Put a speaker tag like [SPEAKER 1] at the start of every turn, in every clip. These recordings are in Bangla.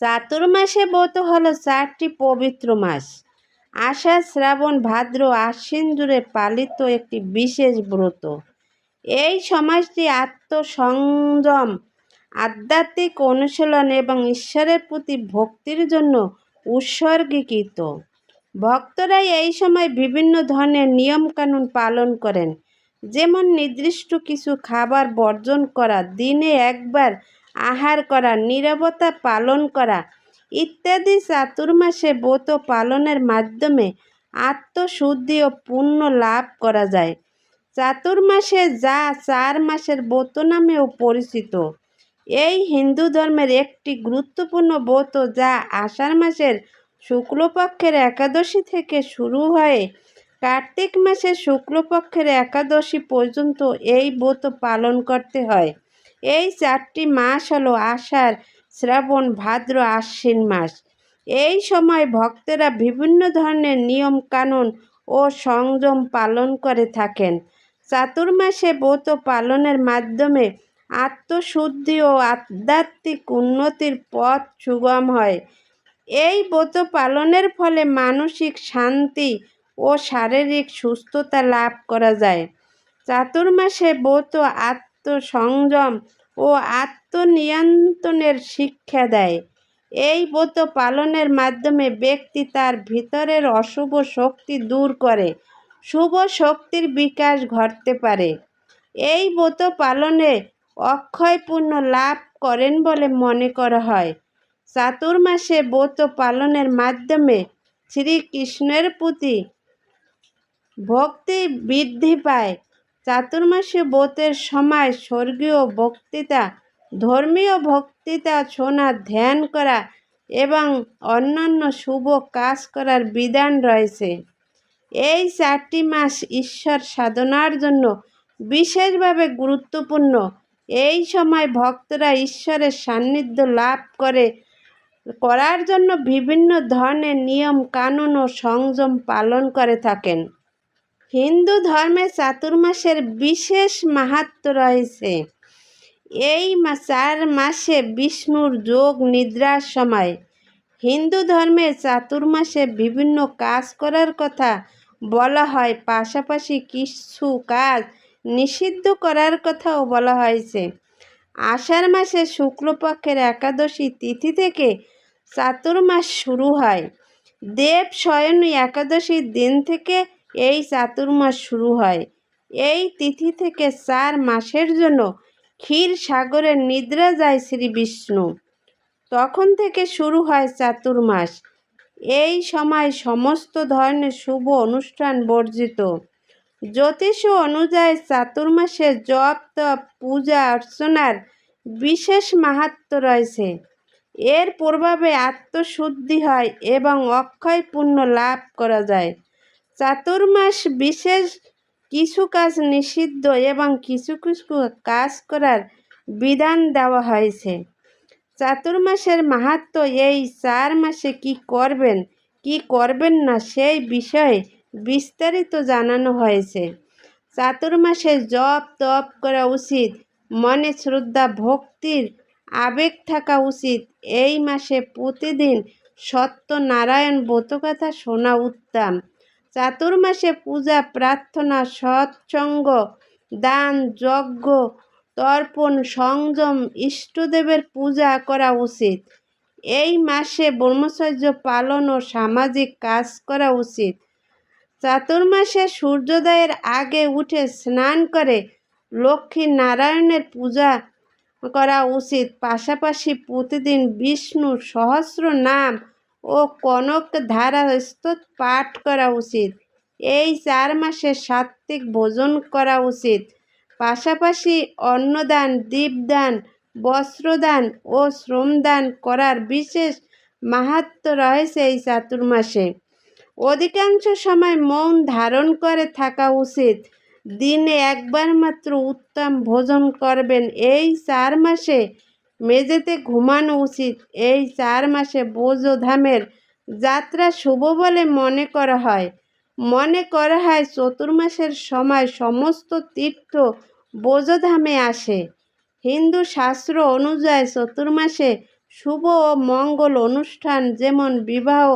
[SPEAKER 1] চাতুর্মাসে ব্রত হলো চারটি পবিত্র মাস। আষাঢ়, শ্রাবণ, ভাদ্র আশ্বিন জুড়ে পালিত একটি বিশেষ ব্রত। এই সমাজটি আত্মসংযম, আধ্যাত্মিক অনুশীলন এবং ঈশ্বরের প্রতি ভক্তির জন্য উৎসর্গীকৃত। ভক্তরা এই সময় বিভিন্ন ধরনের নিয়মকানুন পালন করেন। যেমন নির্দিষ্ট কিছু খাবার বর্জন করা, দিনে একবার আহার করা, নিরবতা পালন করা ইত্যাদি চাতুর্মাসে ব্রত পালনের মাধ্যমে আত্মশুদ্ধি ও পুণ্য লাভ করা যায়। চাতুর্মাসে যা চার মাসের ব্রত নামেও পরিচিত। এই হিন্দু ধর্মের একটি গুরুত্বপূর্ণ ব্রত যা আষাঢ় মাসের শুক্লপক্ষের একাদশী থেকে শুরু হয়ে কার্তিক মাসের শুক্লপক্ষের একাদশী পর্যন্ত এই ব্রত পালন করতে হয়। এই চারটি মাস হলো আষাঢ়, শ্রাবণ, ভাদ্র, আশ্বিন মাস। এই সময় ভক্তেরা বিভিন্ন ধরনের নিয়ম কানুন ও সংযম পালন করে থাকেন। চাতুর্মাসে ব্রত পালনের মাধ্যমে আত্মশুদ্ধি ও আধ্যাত্মিক উন্নতির পথ সুগম হয়। এই ব্রত পালনের ফলে মানসিক শান্তি ও শারীরিক সুস্থতা লাভ করা যায়। চাতুর্মাসে ব্রত আত্মসংযম ও আত্মনিয়ন্ত্রণের শিক্ষা দেয়। এই ব্রত পালনের মাধ্যমে ব্যক্তি তার ভিতরের অশুভ শক্তি দূর করে, শুভ শক্তির বিকাশ ঘটতে পারে। এই ব্রত পালনে অক্ষয় পুণ্য লাভ করেন বলে মনে করা হয়। চাতুর্মাসে ব্রত পালনের মাধ্যমে শ্রীকৃষ্ণের প্রতি ভক্তি বৃদ্ধি পায়। চাতুর্মাসে ব্রতের সময় স্বর্গীয় বক্তৃতা, ধর্মীয় বক্তৃতা শোনা ধ্যান করা এবং অন্যান্য শুভ কাজ করার বিধান রয়েছে। এই চারটি মাস ঈশ্বর সাধনার জন্য বিশেষভাবে গুরুত্বপূর্ণ। এই সময় ভক্তরা ঈশ্বরের সান্নিধ্য লাভ করে, করার জন্য বিভিন্ন ধরনের নিয়ম, কানুন ও সংযম পালন করে থাকেন। হিন্দু ধর্মে চাতুর্মাসের বিশেষ মাহাত্ম রয়েছে। এই চার মাসে বিষ্ণুর যোগ নিদ্রার সময় হিন্দু ধর্মে চাতুর্মাসে বিভিন্ন কাজ করার কথা বলা হয়। পাশাপাশি কিছু কাজ নিষিদ্ধ করার কথাও বলা হয়েছে। আষাঢ় মাসে শুক্লপক্ষের একাদশী তিথি থেকে চাতুর্মাস শুরু হয়। দেব শয়নী একাদশীর দিন থেকে এই চাতুর্মাস শুরু হয়। এই তিথি থেকে চার মাসের জন্য ক্ষীর সাগরে নিদ্রা যায় শ্রী বিষ্ণু। তখন থেকে শুরু হয় চাতুর্মাস এই সময় সমস্ত ধরনের শুভ অনুষ্ঠান বর্জিত। জ্যোতিষ অনুযায়ী চাতুর্মাসে জপ, তপ, পূজা, অর্চনার বিশেষ মাহাত্ম রয়েছে। এর প্রভাবে আত্মশুদ্ধি হয় এবং অক্ষয় পুণ্য লাভ করা যায়। চাতুর্মাস বিশেষ কিছু কাজ নিষিদ্ধ এবং কিছু কিছু কাজ করার বিধান দেওয়া হয়েছে। চাতুর্মাসের মাহাত্ম এই চার মাসে কি করবেন কি করবেন না সেই বিষয়ে বিস্তারিত জানানো হয়েছে। চাতুর্মাসে জপ তপ করা উচিত, মনে শ্রদ্ধা, ভক্তির আবেগ থাকা উচিত। এই মাসে প্রতিদিন সত্যনারায়ণ ব্রতকথা শোনা উত্তম। চাতুর্মাসে পূজা, প্রার্থনা, সৎসঙ্গ, দান, যজ্ঞ, তর্পণ, সংযম, ইষ্টদেবের পূজা করা উচিত। এই মাসে ব্রহ্মচর্য পালন ও সামাজিক কাজ করা উচিত। চাতুর্মাসে সূর্যোদয়ের আগে উঠে স্নান করে লক্ষ্মী নারায়ণের পূজা করা উচিত। পাশাপাশি প্রতিদিন বিষ্ণু সহস্র নাম ও কনক ধারা স্তোত পাঠ করা উচিত। এই চার মাসে সাত্ত্বিক ভোজন করা উচিত। পাশাপাশি অন্নদান, দীপদান, বস্ত্রদান ও শ্রমদান করার বিশেষ মাহাত্ম রয়েছে এই চাতুর্মাসে। অধিকাংশ সময় মৌন ধারণ করে থাকা উচিত। দিনে একবার মাত্র উত্তম ভোজন করবেন এই চার মাসে মেঝেতে ঘুমানো উচিত। এই চার মাসে বোঝধামের যাত্রা শুভ বলে মনে করা হয়। মনে করা হয় চতুর্মাসের সময় সমস্ত তীর্থ বোঝধামে আসে। হিন্দু শাস্ত্র অনুযায়ী চতুর্মাসে শুভ ও মঙ্গল অনুষ্ঠান যেমন বিবাহ,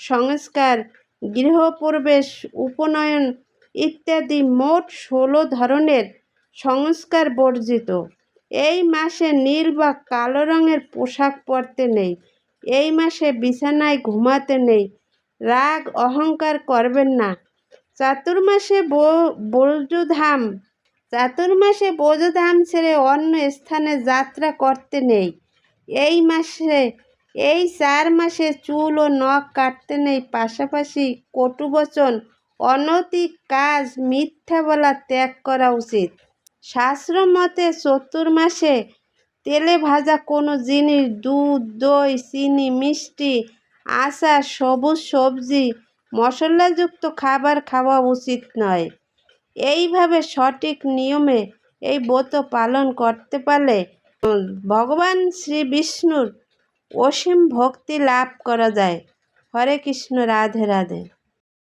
[SPEAKER 1] সংস্কার, গৃহপ্রবেশ, উপনয়ন ইত্যাদি মোট ষোলো ধরনের সংস্কার বর্জিত। এই মাসে নীল বা কালো রঙের পোশাক পরতে নেই। এই মাসে বিছানায় ঘুমাতে নেই। রাগ, অহংকার করবেন না। চাতুর্মাসে বৌদ্ধধাম চাতুর্মাসে বৌদ্ধধাম ছেড়ে অন্য স্থানে যাত্রা করতে নেই। এই মাসে, এই চার মাসে চুল ও নখ কাটতে নেই। পাশাপাশি কটুবচন অনৈতিক কাজ, মিথ্যা বলা ত্যাগ করা উচিত। শাস্ত্র মতে চতুর্মাসে তেলে ভাজা কোনো জিনিস, দুধ, দই, চিনি, মিষ্টি, আচার, সবুজ সবজি, মশলাযুক্ত খাবার খাওয়া উচিত নয়। এইভাবে সঠিক নিয়মে এই ব্রত পালন করতে পারলে ভগবান শ্রী বিষ্ণুর অসীম ভক্তি লাভ করা যায়। হরে কৃষ্ণ, রাধে রাধে।